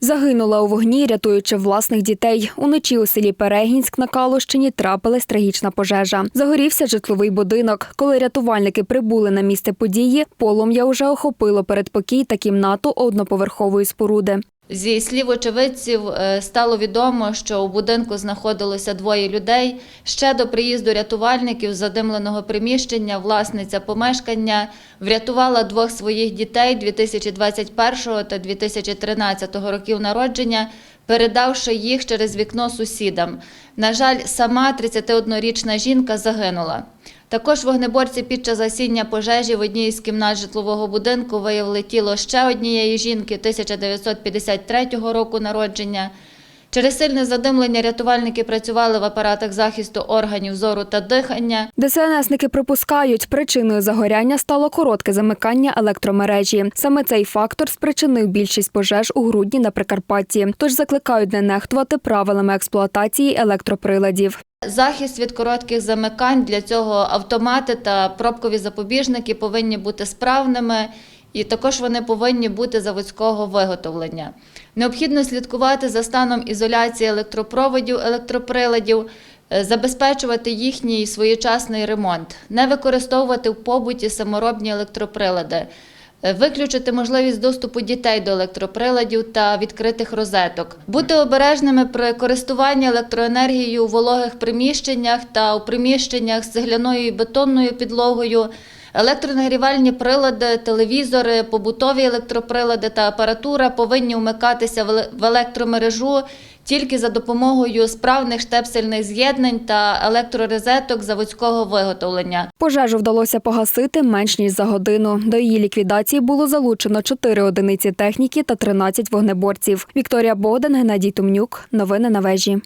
Загинула у вогні, рятуючи власних дітей. Уночі у селі Перегінськ на Калущині трапилась трагічна пожежа. Загорівся житловий будинок. Коли рятувальники прибули на місце події, полум'я уже охопило передпокій та кімнату одноповерхової споруди. Зі слів очевидців е, стало відомо, що у будинку знаходилося двоє людей. Ще до приїзду рятувальників з задимленого приміщення власниця помешкання врятувала двох своїх дітей 2021 та 2013 років народження, передавши їх через вікно сусідам. На жаль, сама 31-річна жінка загинула. Також вогнеборці під час засіння пожежі в одній із кімнат житлового будинку виявили тіло ще однієї жінки 1953 року народження. Через сильне задимлення рятувальники працювали в апаратах захисту органів зору та дихання. ДСНСники припускають, причиною загоряння стало коротке замикання електромережі. Саме цей фактор спричинив більшість пожеж у грудні на Прикарпатті. Тож закликають не нехтувати правилами експлуатації електроприладів. Захист від коротких замикань для цього автомати та пробкові запобіжники повинні бути справними. І також вони повинні бути заводського виготовлення. Необхідно слідкувати за станом ізоляції електропроводів, електроприладів, е, забезпечувати їхній своєчасний ремонт, не використовувати в побуті саморобні електроприлади, е, виключити можливість доступу дітей до електроприладів та відкритих розеток, бути обережними при користуванні електроенергією у вологих приміщеннях та у приміщеннях з цегляною і бетонною підлогою. Електронагрівальні прилади, телевізори, побутові електроприлади та апаратура повинні вмикатися в електромережу тільки за допомогою справних штепсельних з'єднань та електрорезеток заводського виготовлення. Пожежу вдалося погасити менш ніж за годину. До її ліквідації було залучено 4 одиниці техніки та 13 вогнеборців. Вікторія Богдан, Геннадій Тумнюк. Новини на вежі.